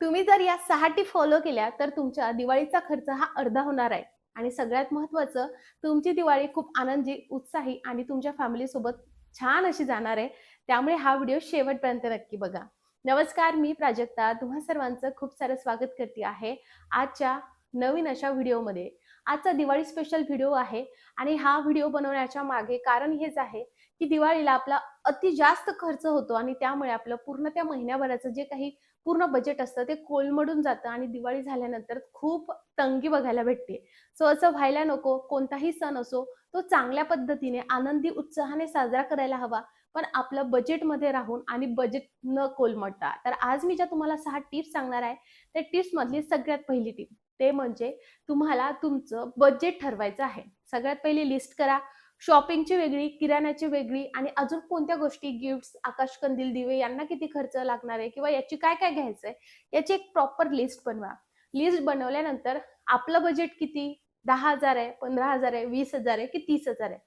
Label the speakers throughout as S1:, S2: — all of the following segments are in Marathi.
S1: तुम्ही जर या सहा टी फॉलो केल्या तर तुमच्या दिवाळीचा खर्च हा अर्धा होणार आहे. आणि सगळ्यात महत्वाचं तुमची दिवाळी खूप आनंदी उत्साही आणि तुमच्या फॅमिलीसोबत छान अशी जाणार आहे. त्यामुळे हा व्हिडिओ शेवटपर्यंत नक्की बघा. नमस्कार मी प्राजक्ता. तुम्हा सर्वांचं खूप सारं स्वागत करते आहे आजच्या नवीन अशा व्हिडिओमध्ये आजचा दिवाळी स्पेशल व्हिडिओ आहे आणि हा व्हिडिओ बनवण्याच्या मागे कारण हेच आहे की दिवाळीला आपला अति जास्त खर्च होतो आणि त्यामुळे आपलं पूर्ण त्या महिन्याभराचं जे काही पूर्ण बजेट असतं ते कोलमडून जातं आणि दिवाळी झाल्यानंतर खूप तंगी बघायला भेटते. सो असं व्हायला नको कोणताही सण असो तो चांगल्या पद्धतीने आनंदी उत्साहाने साजरा करायला हवा. पण आपलं बजेटमध्ये राहून आणि बजेट न कोलमडता. तर आज मी ज्या तुम्हाला सहा टिप्स सांगणार आहे त्या टिप्स मधली सगळ्यात पहिली टिप ते म्हणजे तुम्हाला तुमचं बजेट ठरवायचं आहे. सगळ्यात पहिली लिस्ट करा शॉपिंगची वेगळी किराण्याची वेगळी आणि अजून कोणत्या गोष्टी गिफ्ट्स आकाशकंदील दिवे यांना किती खर्च लागणार आहे किंवा याची काय काय घ्यायचंय याची एक प्रॉपर लिस्ट बनवा. लिस्ट बनवल्यानंतर आपलं बजेट किती? दहा हजार आहे पंधरा हजार आहे वीस हजार आहे की तीस हजार आहे?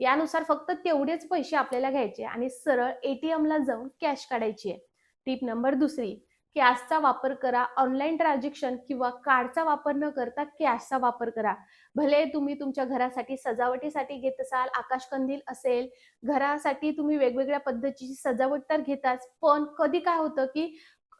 S1: यानुसार फक्त तेवढेच पैसे आपल्याला घ्यायचे आणि सरळ एटीएम ला जाऊन कॅश काढायची आहे. टीप नंबर दुसरी कॅशचा वापर करा ऑनलाईन ट्रान्झॅक्शन किंवा कार्डचा वापर न करता कॅशचा वापर करा. भले तुम्ही तुमच्या घरासाठी सजावटीसाठी घेत असाल आकाशकंदील असेल घरासाठी तुम्ही वेगवेगळ्या पद्धतीची सजावट तर घेताच पण कधी काय होतं की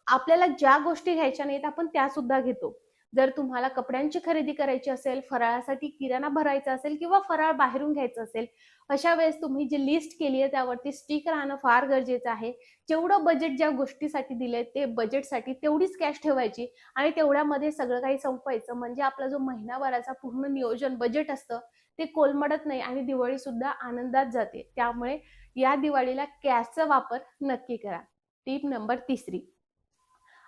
S1: आपल्याला ज्या गोष्टी घ्यायच्या नाहीत आपण त्या सुद्धा घेतो. जर तुम्हाला कपड्यांची खरेदी करायची असेल फराळासाठी किराणा भरायचा असेल किंवा फराळ बाहेरून घ्यायचा असेल अशा वेळेस तुम्ही जी लिस्ट केली आहे त्यावरती स्टिक राहणं फार गरजेचं आहे. जेवढं बजेट ज्या गोष्टीसाठी दिलंय ते बजेटसाठी तेवढीच कॅश ठेवायची आणि तेवढ्यामध्ये सगळं काही संपवायचं. म्हणजे आपला जो महिनाभराचा पूर्ण नियोजन बजेट असतं ते कोलमडत नाही आणि दिवाळी सुद्धा आनंदात जाते. त्यामुळे या दिवाळीला कॅशचा वापर नक्की करा. टीप नंबर तिसरी.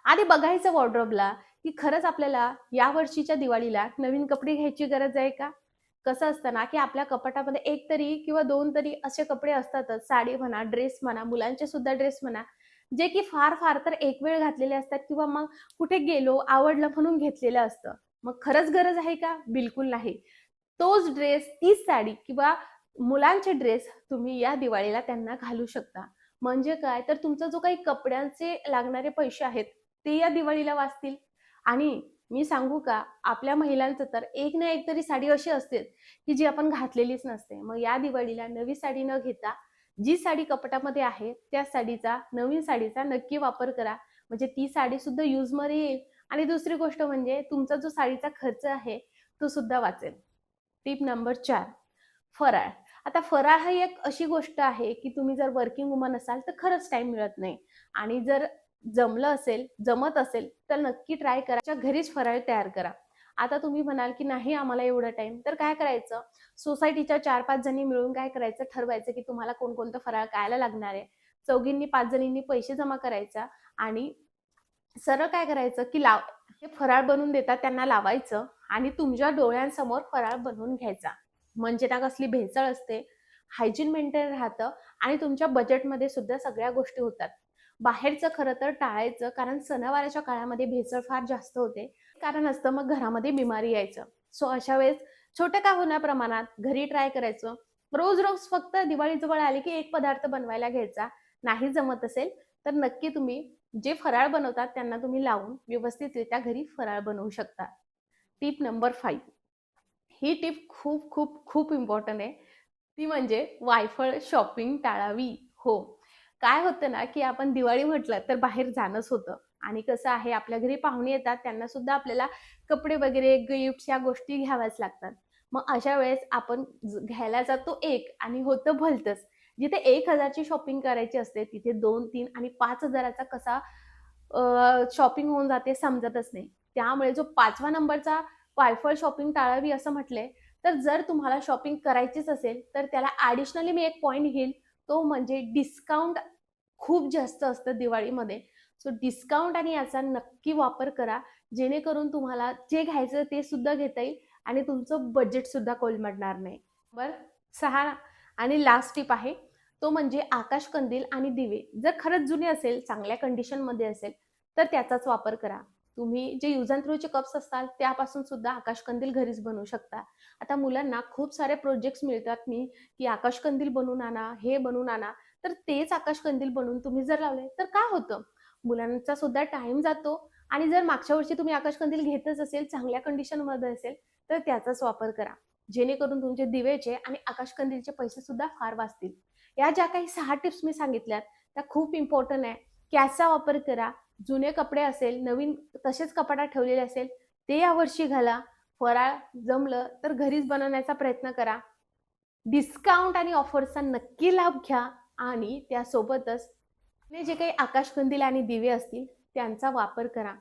S1: आधी बघायचं वॉर्ड्रोबला की खरंच आपल्याला या वर्षीच्या दिवाळीला नवीन कपडे घ्यायची गरज आहे का? कसं असतं ना की आपल्या कपाटामध्ये एक तरी किंवा दोन तरी असे कपडे असतातच. साडी म्हणा ड्रेस म्हणा मुलांचे सुद्धा ड्रेस म्हणा जे की फार फार तर एक वेळ घातलेले असतात किंवा मग कुठे गेलो आवडलं म्हणून घेतलेलं असतं. मग खरंच गरज आहे का? बिलकुल नाही. तोच ड्रेस तीच साडी किंवा मुलांचे ड्रेस तुम्ही या दिवाळीला त्यांना घालू शकता. म्हणजे काय? तर तुमचा जो काही कपड्यांचे लागणारे पैसे आहेत ते या दिवाळीला वाचतील. आणि मी सांगू का आपल्या महिलांचं तर एक ना एक तरी साडी अशी असते की जी आपण घातलेलीच नसते. मग या दिवाळीला नवी साडी न घेता जी साडी कपटामध्ये आहे त्या साडीचा नवीन साडीचा नक्की वापर करा. म्हणजे ती साडी सुद्धा यूजमध्ये येईल. आणि दुसरी गोष्ट म्हणजे तुमचा जो साडीचा खर्च आहे तो सुद्धा वाचेल. टिप नंबर चार फराळ. आता फराळ ही एक अशी गोष्ट आहे की तुम्ही जर वर्किंग वुमन असाल तर खरंच टाइम मिळत नाही. आणि जर जमलं असेल जमत असेल तर नक्की ट्राय करा. घरीच फराळ तयार करा. आता तुम्ही म्हणाल की नाही आम्हाला एवढं टाइम तर काय करायचं? सोसायटीच्या चार पाच जणी मिळून काय करायचं? ठरवायचं की तुम्हाला कोणकोणतं फराळ खायला लागणार आहे. चौघींनी पाच जणींनी पैसे जमा करायचा आणि सरळ काय करायचं की लाव हे फराळ बनवून देतात त्यांना लावायचं आणि तुमच्या डोळ्यांसमोर फराळ बनवून घ्यायचा. म्हणजे ना कसली भेसळ असते. हायजीन मेंटेन राहतं आणि तुमच्या बजेटमध्ये सुद्धा सगळ्या गोष्टी होतात. बाहेरचं खरं तर टाळायचं कारण सणावाराच्या काळामध्ये भेसळ फार जास्त होते. कारण असतं मग घरामध्ये बिमारी यायचं. सो अशा वेळेस छोट्या का होण्या प्रमाणात घरी ट्राय करायचं. रोज रोज फक्त दिवाळी जवळ आली की एक पदार्थ बनवायला घ्यायचा. नाही जमत असेल तर नक्की तुम्ही जे फराळ बनवतात त्यांना तुम्ही लावून व्यवस्थितरित्या घरी फराळ बनवू शकता. टीप नंबर फाईव्ह ही टीप खूप खूप खूप इम्पॉर्टंट आहे. ती म्हणजे वायफळ शॉपिंग टाळावी. हो. काय होतं ना की आपण दिवाळी म्हटलं तर बाहेर जाणंच होतं. आणि कसं आहे आपल्या घरी पाहुणे येतात त्यांना सुद्धा आपल्याला कपडे वगैरे गिफ्ट या गोष्टी घ्याव्याच लागतात. मग अशा वेळेस आपण घ्यायला जातो एक आणि होतं भलतंच. जिथे एक हजारची शॉपिंग करायची असते तिथे दोन तीन आणि पाच हजाराचा कसा शॉपिंग होऊन जाते समजतच नाही. त्यामुळे जो पाचवा नंबरचा वायफळ शॉपिंग टाळावी असं म्हटलंय तर जर तुम्हाला शॉपिंग करायचीच असेल तर त्याला ॲडिशनली मी एक पॉईंट घेईल. तो म्हणजे डिस्काउंट खूप जास्त असतं दिवाळीमध्ये. सो डिस्काउंट आणि याचा नक्की वापर करा. जेणेकरून तुम्हाला जे घ्यायचं ते सुद्धा घेता येईल आणि तुमचं बजेट सुद्धा कोलमडणार नाही. बरं सहा आणि लास्ट टिप आहे तो म्हणजे आकाश कंदील आणि दिवे. जर खरंच जुने असेल चांगल्या कंडिशनमध्ये असेल तर त्याचाच वापर करा. तुम्ही जे युज अँड थ्रूचे कप्स असतात त्यापासून सुद्धा आकाशकंदील घरीच बनवू शकता. आता मुलांना खूप सारे प्रोजेक्ट्स मिळतात. मी की आकाशकंदील बनवून आणा हे बनवून आणा. तर तेच आकाश कंदील बनवून तुम्ही जर लावले तर काय होतं? मुलांचा सुद्धा टाइम जातो आणि जर मागच्या वर्षी तुम्ही आकाश कंदील घेतच असेल चांगल्या कंडिशनमध्ये असेल तर त्याचाच वापर करा. जेणेकरून तुमचे दिवेचे आणि आकाश कंदीलचे पैसे सुद्धा फार वाचतील. या ज्या काही सहा टिप्स मी सांगितल्यात त्या खूप इम्पॉर्टंट आहे. कॅसचा वापर करा. जुने कपडे असेल नवीन तसेच कपाटात ठेवलेले असेल ते यावर्षी घाला. फराळ जमलं तर घरीच बनवण्याचा प्रयत्न करा. डिस्काउंट आणि ऑफर्सचा नक्की लाभ घ्या. आणि त्यासोबतच जे काही आकाशकंदील आणि दिवे असतील त्यांचा वापर करा.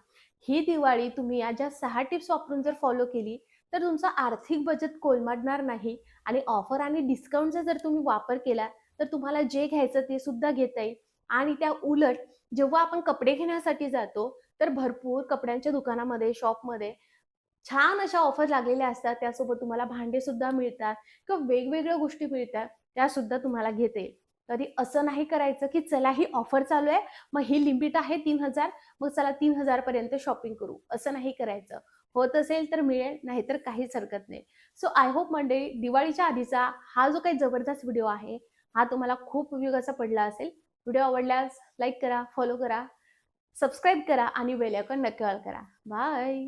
S1: ही दिवाळी तुम्ही या ज्या सहा टिप्स वापरून जर फॉलो केली तर तुमचं आर्थिक बजेट कोलमाडणार नाही आणि ऑफर आणि डिस्काउंटचा जर तुम्ही वापर केला तर तुम्हाला जे घ्यायचं ते सुद्धा घेता येईल. आणि त्या उलट जेव्हा आपण कपडे घेण्यासाठी जातो तर भरपूर कपड्यांच्या दुकानामध्ये शॉपमध्ये छान अशा ऑफर लागलेल्या असतात. त्यासोबत तुम्हाला भांडे सुद्धा मिळतात किंवा वेगवेगळ्या गोष्टी मिळतात त्या सुद्धा तुम्हाला घेता येईल. कधी असं नाही करायचं की चला ही ऑफर चालू आहे मग ही लिमिट आहे तीन हजार मग चला तीन हजार पर्यंत शॉपिंग करू. असं नाही करायचं. होत असेल तर मिळेल नाहीतर काहीच हरकत नाही. सो आय होप मंडळी दिवाळीच्या आधीचा हा जो काही जबरदस्त व्हिडिओ आहे हा तुम्हाला खूप उपयोगाचा पडला असेल. व्हिडिओ आवडल्यास लाईक करा फॉलो करा सबस्क्राईब करा आणि बेल आयकॉन नक्की ऑल करा. बाय